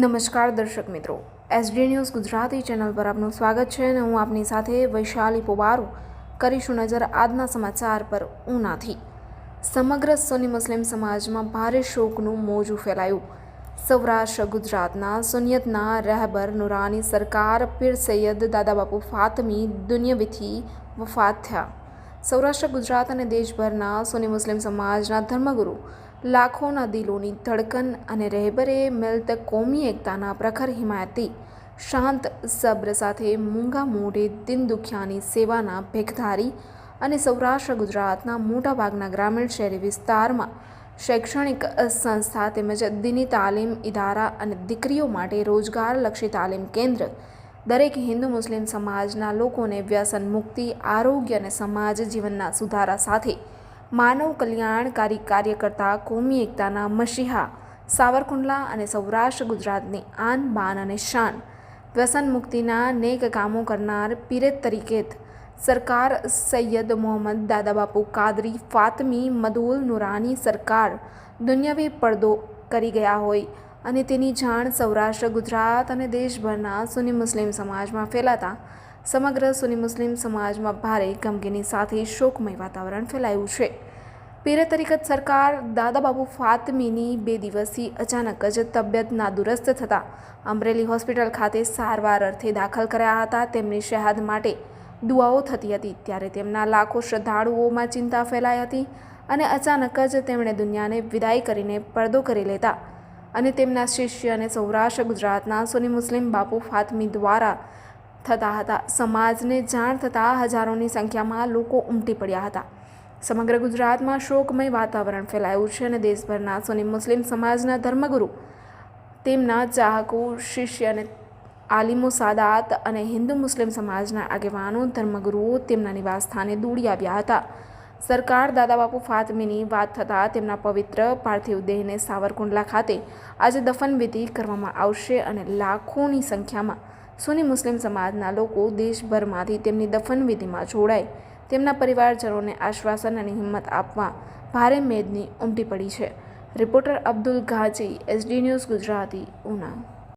નમસ્કાર દર્શક મિત્રો. એસડી ન્યૂઝ ગુજરાતી ચેનલ પર આપનું સ્વાગત છે અને હું આપની સાથે વૈશાલી પોવારો કરીશું નજર આજના સમાચાર પર ઉનાથી. સમગ્ર સોની મુસ્લિમ સમાજમાં ભારે શોકનું મોજું ફેલાયું સૌરાષ્ટ્ર, ગુજરાતના સુનિયતના રહેબર નુરાની સરકાર, પીર સૈયદ દાદાબાપુ ફાતમી દુનિયાવીથી વફાત થયા. સૌરાષ્ટ્ર, ગુજરાત અને દેશભરના સોની મુસ્લિમ સમાજના ધર્મગુરુ લાખોના દિલોની ધડકન અને રહેબરે મિલત કોમી એકતાના પ્રખર હિમાયતી. શાંત, સબ્ર સાથે મૂંગા મોઢે દિન દુખિયાની સેવાના ભેખધારી અને સૌરાષ્ટ્ર, ગુજરાતના મોટાભાગના ગ્રામીણ શહેરી વિસ્તારમાં શૈક્ષણિક સંસ્થા તેમજ દિની તાલીમ ઇદારા અને દીકરીઓ માટે રોજગારલક્ષી તાલીમ કેન્દ્ર. દરેક હિન્દુ મુસ્લિમ સમાજના લોકોને વ્યસન મુક્તિ, આરોગ્ય અને સમાજ જીવનના સુધારા સાથે માનવ કલ્યાણકારી કાર્ય કરતા કોમી એકતાના મશીહા, સાવરકુંડલા અને સૌરાષ્ટ્ર ગુજરાતની આન બાન અને શાન. વ્યસન મુક્તિના નેક કામો કરનાર પીરત તરીકે સરકાર સૈયદ મોહમ્મદ દાદાબાપુ કાદરી, ફાતમી, મદુલ, નુરાની સરકાર દુનિયાવી પડદો કરી ગયા હોય. અને તેની જાણ સૌરાષ્ટ્ર, ગુજરાત અને દેશભરના સુની મુસ્લિમ સમાજમાં ફેલાતા, સમગ્ર સુની મુસ્લિમ સમાજમાં ભારે ગમગીની સાથે શોકમય વાતાવરણ ફેલાયું છે. પીર તરીકત સરકાર દાદાબાબુ ફાતમીની બે દિવસથી અચાનક જ તબિયત નાદુરસ્ત થતાં અમરેલી હોસ્પિટલ ખાતે સારવાર અર્થે દાખલ કર્યા હતા. તેમની શહાદ માટે દુઆઓ થતી હતી. ત્યારે તેમના લાખો શ્રદ્ધાળુઓમાં ચિંતા ફેલાઈ હતી અને અચાનક જ તેમણે દુનિયાને વિદાય કરીને પડદો કરી લેતા અને તેમના શિષ્ય અને સૌરાષ્ટ્ર ગુજરાતના સોની મુસ્લિમ બાપુ ફાતમી દ્વારા થતા હતા. સમાજને જાણ થતાં હજારોની સંખ્યામાં લોકો ઉમટી પડ્યા હતા. સમગ્ર ગુજરાતમાં શોકમય વાતાવરણ ફેલાયું છે અને દેશભરના સોની મુસ્લિમ સમાજના ધર્મગુરુ, તેમના ચાહકો, શિષ્ય અને આલિમો સાદાત અને હિન્દુ મુસ્લિમ સમાજના આગેવાનો, ધર્મગુરુઓ તેમના નિવાસ સ્થાને દોડી આવ્યા હતા. સરકાર દાદાબાપુ ફાતમીની વાત થતાં તેમના પવિત્ર પાર્થિવ દેહને સાવરકુંડલા ખાતે આજે દફનવિધિ કરવામાં આવશે અને લાખોની સંખ્યામાં સુની મુસ્લિમ સમાજના લોકો દેશભરમાંથી તેમની દફનવિધિમાં જોડાય. તેમના પરિવારજનોને આશ્વાસન અને હિંમત આપવા ભારે મેદની ઉમટી પડી છે. Reporter Abdul Ghaji SD news Gujarati, Una.